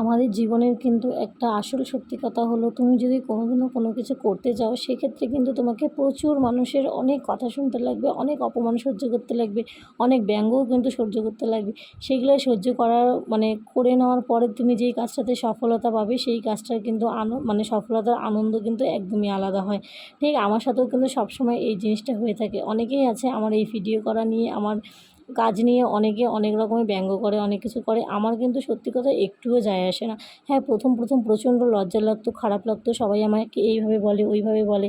আমাদের জীবনের কিন্তু একটা আসল সত্যি কথা হলো, তুমি যদি কোনোদিনও কোনো কিছু করতে যাও সেক্ষেত্রে কিন্তু তোমাকে প্রচুর মানুষের অনেক কথা শুনতে লাগবে, অনেক অপমান সহ্য করতে লাগবে, অনেক ব্যঙ্গও কিন্তু সহ্য করতে লাগবে। সেগুলো সহ্য করার মানে করে নেওয়ার পরে তুমি যেই কাজটাতে সফলতা পাবে, সেই কাজটার কিন্তু আন মানে সফলতার আনন্দ কিন্তু একদমই আলাদা হয়। ঠিক, আমার সাথেও কিন্তু সবসময় এই জিনিসটা হয়ে থাকে। অনেকেই আছে আমার এই ভিডিও করা নিয়ে, আমার কাজ নিয়ে অনেকে অনেক রকমের ব্যঙ্গ করে, অনেক কিছু করে। আমার কিন্তু সত্যি কথা একটুও যায় আসে না। হ্যাঁ প্রথম প্রথম প্রচণ্ড লজ্জা লাগতো, খারাপ লাগতো, সবাই আমাকে এইভাবে বলে, ওইভাবে বলে।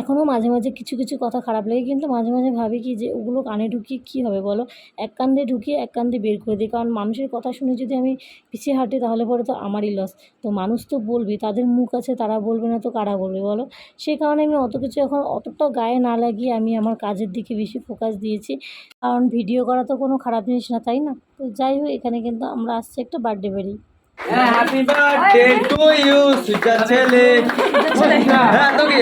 এখনও মাঝে মাঝে কিছু কিছু কথা খারাপ লাগে, কিন্তু মাঝে মাঝে ভাবি কি যে ওগুলো কানে ঢুকিয়ে কী হবে বলো? এক কান দিয়ে ঢুকিয়ে এক কান দিয়ে বের করে দিই। কারণ মানুষের কথা শুনে যদি আমি পিছিয়ে হাঁটি তাহলে পরে তো আমারই লস তো মানুষ তো বলবেই তাদের মুখ আছে, তারা বলবে না তো কারা বলবে বলো? সেই কারণে আমি অত কিছু এখন অতটা গায়ে না লাগিয়ে আমি আমার কাজের দিকে বেশি ফোকাস দিয়েছি। কারণ ভিডিও করা তো কোনো খারাপ জিনিস না, তাই না? তো যাই হোক, এখানে কিন্তু আমরা আসছি একটা বার্থডে বাড়ি হ্যাপি বার্থডে টু ইউ সুইটার ছেলে হ্যাঁ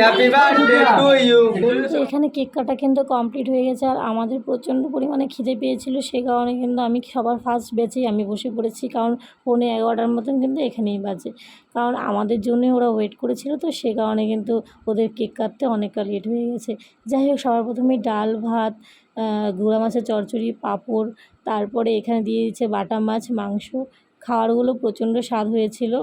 হ্যাপি বার্থডে টু ইউ এখানে কেক কাটা কিন্তু কমপ্লিট হয়ে গেছে, আর আমাদের প্রচণ্ড পরিমাণে খিদে পেয়েছিল, সে কারণে কিন্তু আমি সবার ফার্স্ট বেচেই আমি বসে পড়েছি, কারণ পৌনে এগারোটার মতন কিন্তু এখানেই বাজে। কারণ আমাদের জন্যই ওরা ওয়েট করেছিল, তো সে কারণে কিন্তু ওদের কেক কাটতে অনেকটা লেট হয়ে গেছে। যাই হোক, সবার প্রথমে ডাল ভাত গুঁড়া মাছের চচ্চড়ি, পাঁপড়, তারপরে এখানে দিয়ে দিচ্ছে বাটা মাছ, মাংস খাবারগুলো প্রচণ্ড স্বাদ হয়েছিল।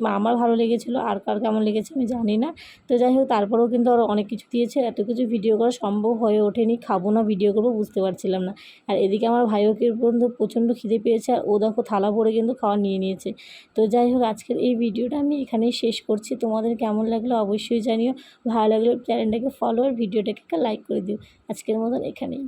আমার ভালো লেগেছিলো, আর কার কেমন লেগেছে আমি জানি না। তো যাই হোক, তারপরেও কিন্তু আরও অনেক কিছু দিয়েছে। এত কিছু ভিডিও করা সম্ভব হয়ে ওঠেনি, খাব না ভিডিও করব, বুঝতে পারছিলাম না। আর এদিকে আমার ভাইওকে পর্যন্ত প্রচণ্ড খিদে পেয়েছে, আর ও দেখো থালা ভরে কিন্তু খাওয়া নিয়ে নিয়েছে। তো যাই হোক, আজকের এই ভিডিওটা আমি এখানেই শেষ করছি। তোমাদের কেমন লাগল অবশ্যই জানিও। ভালো লাগলে চ্যানেলটাকে ফলো আর ভিডিওটাকে লাইক করে দিও। আজকের মতন এখানেই।